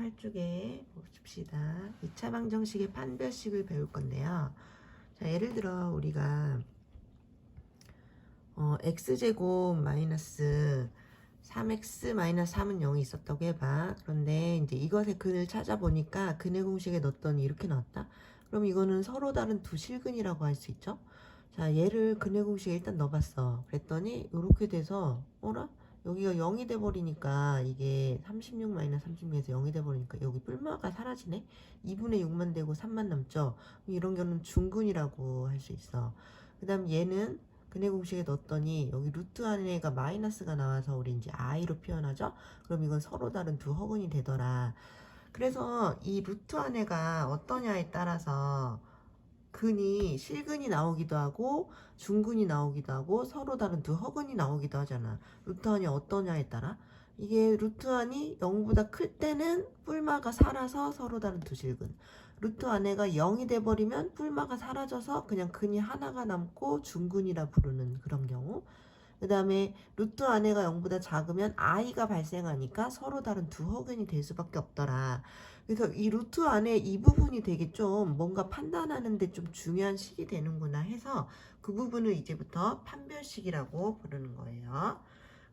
28쪽에 봅시다. 2차 방정식의 판별식을 배울 건데요. 자, 예를 들어 우리가 어, x제곱 마이너스 3x 마이너스 3은 0이 있었다고 해봐. 그런데 이제 이것의 근을 찾아보니까 근의 공식에 넣었더니 이렇게 나왔다. 그럼 이거는 서로 다른 두 실근이라고 할 수 있죠. 자, 얘를 근의 공식에 일단 넣어봤어. 그랬더니 이렇게 돼서 어라? 여기가 0이 돼버리니까 이게 36 마이너스 36에서 0이 돼버리니까 여기 뿔마가 사라지네. 2분의 6만 되고 3만 남죠. 이런 경우는 중근이라고 할 수 있어. 그 다음 얘는 근의 공식에 넣었더니 여기 루트 안에가 마이너스가 나와서 우리 이제 i로 표현하죠. 그럼 이건 서로 다른 두 허근이 되더라. 그래서 이 루트 안에가 어떠냐에 따라서 근이 실근이 나오기도 하고 중근이 나오기도 하고 서로 다른 두 허근이 나오기도 하잖아. 루트 안이 어떠냐에 따라 이게 루트 안이 0보다 클 때는 뿔마가 살아서 서로 다른 두 실근. 루트 안에가 0이 돼버리면 뿔마가 사라져서 그냥 근이 하나가 남고 중근이라 부르는 그런 경우. 그 다음에 루트 안에가 0보다 작으면 i가 발생하니까 서로 다른 두 허근이 될 수밖에 없더라. 그래서 이 루트 안에 이 부분이 되게 좀 뭔가 판단하는데 좀 중요한 식이 되는구나 해서 그 부분을 이제부터 판별식이라고 부르는 거예요.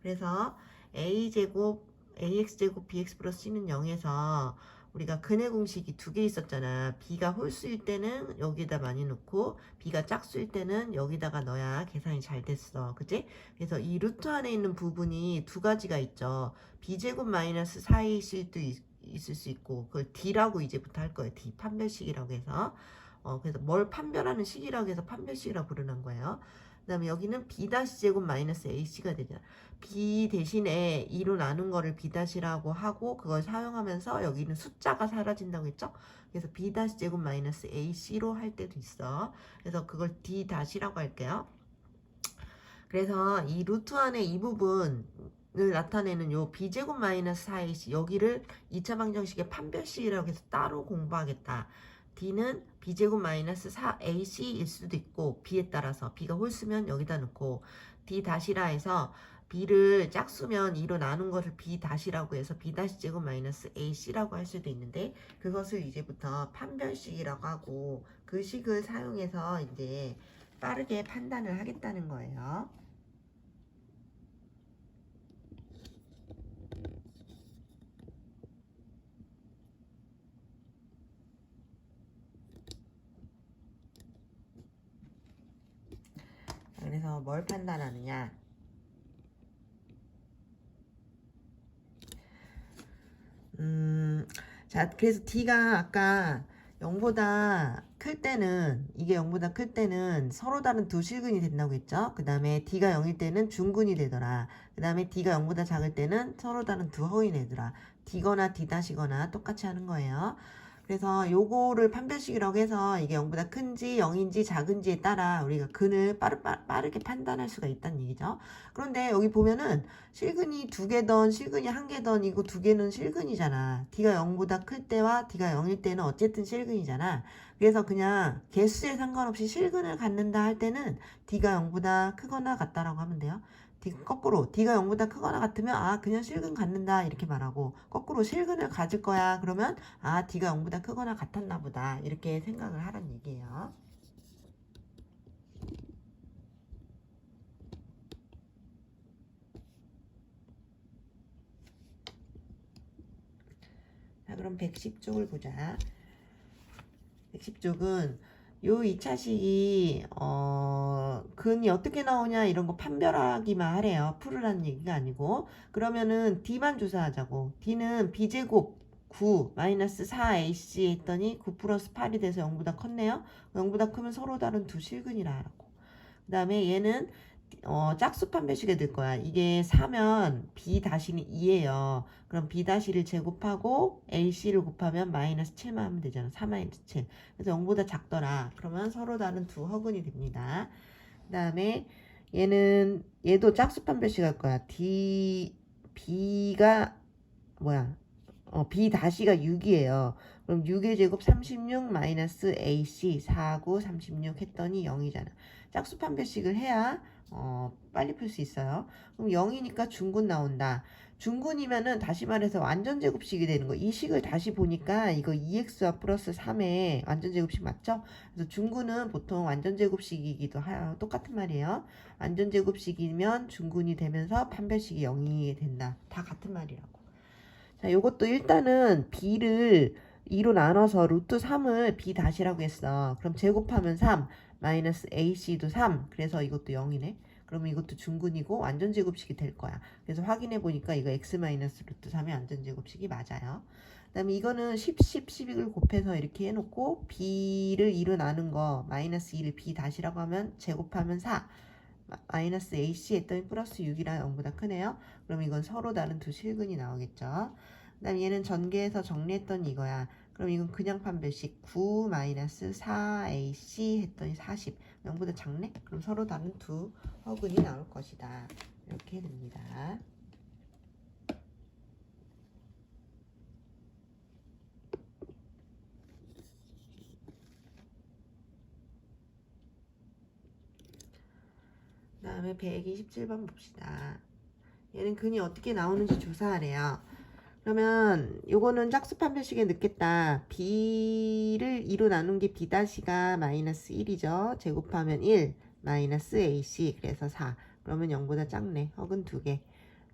그래서 a제곱 ax제곱 bx 플러스 c는 0에서 우리가 근의 공식이 두 개 있었잖아. b가 홀수일 때는 여기다 많이 넣고 b가 짝수일 때는 여기다가 넣어야 계산이 잘 됐어. 그치? 그래서 이 루트 안에 있는 부분이 두 가지가 있죠. b제곱 마이너스 4일 수도 있, 있을 수 있고 그걸 d라고 이제부터 할 거예요. d 판별식이라고 해서 어 그래서 뭘 판별하는 식이라고 해서 판별식이라고 부르는 거예요. 그 다음에 여기는 b 다시 제곱 마이너스 ac가 되잖아. b 대신에 2로 나눈 거를 b 다시라고 하고 그걸 사용하면서 여기는 숫자가 사라진다고 했죠. 그래서 b 다시 제곱 마이너스 ac로 할 때도 있어. 그래서 그걸 d 다시라고 할게요. 그래서 이 루트 안에 이 부분 을 나타내는 요 b제곱 마이너스 4ac 여기를 2차 방정식의 판별식이라고 해서 따로 공부하겠다. d는 b제곱 마이너스 4ac일 수도 있고 b에 따라서 b가 홀수면 여기다 넣고 d 다시라 해서 b를 짝수면 2로 나눈 것을 b 다시라고 해서 b 다시 제곱 마이너스 ac라고 할 수도 있는데 그것을 이제부터 판별식이라고 하고 그 식을 사용해서 이제 빠르게 판단을 하겠다는 거예요. 자, 그래서 뭘 판단하느냐? 음, 자, 그래서 D가 아까 0보다 클 때는, 이게 0보다 클 때는 서로 다른 두 실근이 된다고 했죠? 그 다음에 D가 0일 때는 중근이 되더라. 그 다음에 D가 0보다 작을 때는 서로 다른 두 허근이 되더라. D거나 D-거나 똑같이 하는 거예요. 그래서 요거를 판별식이라고 해서 이게 0보다 큰지 0인지 작은지에 따라 우리가 근을 빠르, 빠르 게 판단할 수가 있다는 얘기죠. 그런데 여기 보면은 실근이 두 개던 실근이 한 개던 이거 두 개는 실근이잖아. D가 0보다 클 때와 D가 0일 때는 어쨌든 실근이잖아. 그래서 그냥 개수에 상관없이 실근을 갖는다 할 때는 D가 0보다 크거나 같다라고 하면 돼요. 거꾸로 D가 0보다 크거나 같으면 아 그냥 실근 갖는다 이렇게 말하고 거꾸로 실근을 가질 거야 그러면 아 D가 0보다 크거나 같았나 보다 이렇게 생각을 하란 얘기예요. 자 그럼 110쪽을 보자. 110쪽은 요 2차식이 어 근이 어떻게 나오냐 이런 거 판별하기만 하래요. 풀으라는 얘기가 아니고 그러면은 D만 조사하자고. D는 B제곱 9 마이너스 4AC 했더니 9 플러스 8이 돼서 0보다 컸네요. 0보다 크면 서로 다른 두 실근이라 하라고. 그 다음에 얘는 어, 짝수 판별식에 들 거야. 이게 4면 B 다시는 2예요. 그럼 B 다시를 제곱하고 AC를 곱하면 마이너스 7만 하면 되잖아. 4 마이너스 7. 그래서 0보다 작더라. 그러면 서로 다른 두 허근이 됩니다. 그 다음에 얘는 얘도 짝수 판별식 할 거야. D B가 뭐야? 어, B 다시가 6이에요. 그럼 6의 제곱 36 마이너스 AC 4구 36 했더니 0이잖아. 짝수 판별식을 해야 어, 빨리 풀 수 있어요. 그럼 0이니까 중군 나온다. 중군이면은 다시 말해서 완전 제곱식이 되는 거. 이 식을 다시 보니까 이거 2x와 플러스 3의 완전 제곱식 맞죠? 그래서 중군은 보통 완전 제곱식이기도 하요. 똑같은 말이에요. 완전 제곱식이면 중군이 되면서 판별식이 0이 된다. 다 같은 말이라고. 자, 요것도 일단은 b를 2로 나눠서 루트 3을 b 다시라고 했어. 그럼 제곱하면 3 마이너스 ac도 3. 그래서 이것도 0이네. 그러면 이것도 중근이고 완전 제곱식이 될 거야. 그래서 확인해 보니까 이거 x 마이너스 루트 3의 완전 제곱식이 맞아요. 그 다음에 이거는 10, 10, 12를 곱해서 이렇게 해놓고 b를 2로 나눈 거 마이너스 2를 b 다시라고 하면 제곱하면 4 마- 마이너스 ac 했더니 플러스 6이라 0보다 크네요. 그럼 이건 서로 다른 두 실근이 나오겠죠. 그 다음 얘는 전개해서 정리했던 이거야. 그럼 이건 그냥 판별식 9 마이너스 4ac 했더니 40 0보다 작네? 그럼 서로 다른 두 허근이 나올 것이다. 이렇게 됩니다. 그 다음에 127번 봅시다. 얘는 근이 어떻게 나오는지 조사하래요. 그러면 요거는 짝수 판별식에 넣겠다. b를 2로 나눈 게 b 다시가 마이너스 1이죠. 제곱하면 1 마이너스 ac 그래서 4. 그러면 0보다 작네. 허근 2개.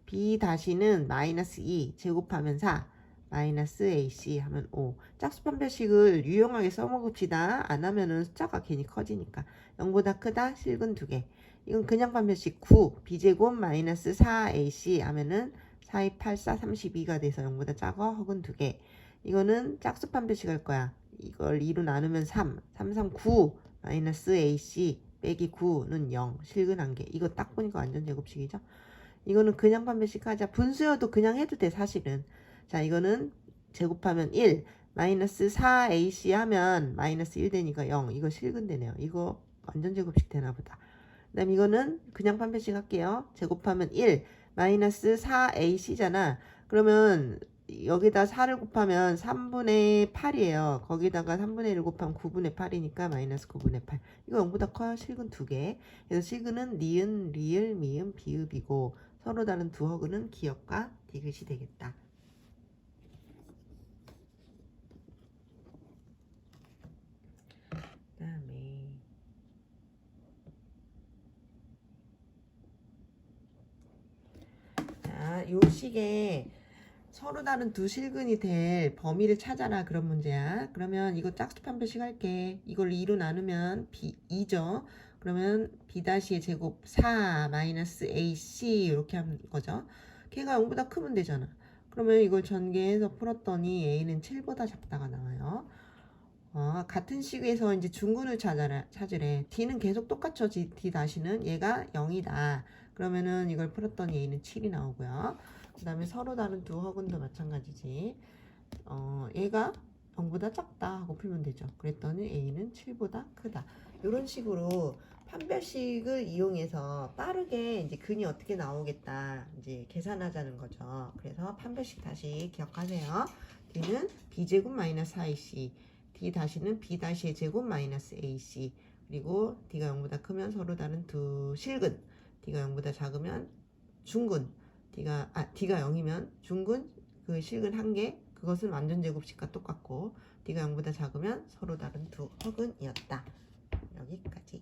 b 다시는 마이너스 2 제곱하면 4 마이너스 ac 하면 5. 짝수 판별식을 유용하게 써먹읍시다. 안 하면은 숫자가 괜히 커지니까. 0보다 크다 실근 2개. 이건 그냥 판별식 9 b제곱 마이너스 4ac 하면은 4, 2, 8, 4, 32가 돼서 0보다 작아 혹은 2개? 이거는 짝수 판별식 할 거야. 이걸 2로 나누면 3 3, 3, 9 마이너스 ac 빼기 9는 0 실근 한개. 이거 딱 보니까 완전 제곱식이죠? 이거는 그냥 판별식 하자. 분수여도 그냥 해도 돼 사실은. 자 이거는 제곱하면 1 마이너스 4ac 하면 마이너스 1 되니까 0 이거 실근 되네요. 이거 완전 제곱식 되나 보다. 그 다음 이거는 그냥 판별식 할게요. 제곱하면 1 마이너스 4ac잖아. 그러면 여기다 4를 곱하면 3분의 8이에요. 거기다가 3분의 1을 곱하면 9분의 8이니까 마이너스 9분의 8. 이거 0보다 커요. 실근 두 개. 그래서 실근은 니은, 리을, 미음, 비읍이고 서로 다른 두 허근은 기역과 디귿이 되겠다. 그다음에 자, 요 식에 서로 다른 두 실근이 될 범위를 찾아라 그런 문제야. 그러면 이거 짝수 판별식 할게. 이걸 2로 나누면 B 2죠. 그러면 B-의 제곱 4 마이너스 AC 이렇게 하는 거죠. 걔가 0보다 크면 되잖아. 그러면 이걸 전개해서 풀었더니 A는 7보다 작다가 나와요. 어, 같은 식에서 이제 중근을 찾아라, 찾으래. D는 계속 똑같죠. D 다시는 얘가 0이다. 그러면은 이걸 풀었더니 A는 7이 나오고요. 그 다음에 서로 다른 두 허근도 마찬가지지. 어, 얘가 0보다 작다 하고 풀면 되죠. 그랬더니 A는 7보다 크다. 이런 식으로 판별식을 이용해서 빠르게 이제 근이 어떻게 나오겠다 이제 계산하자는 거죠. 그래서 판별식 다시 기억하세요. D는 B제곱 마이너스 4AC D 다시는 B 다시의 제곱 마이너스 AC 그리고 D가 0보다 크면 서로 다른 두 실근 D가 0보다 작으면 중근 D가 아 D가 0이면 중근 그 실근 한 개 그것은 완전 제곱식과 똑같고 D가 0보다 작으면 서로 다른 두 허근이었다. 여기까지.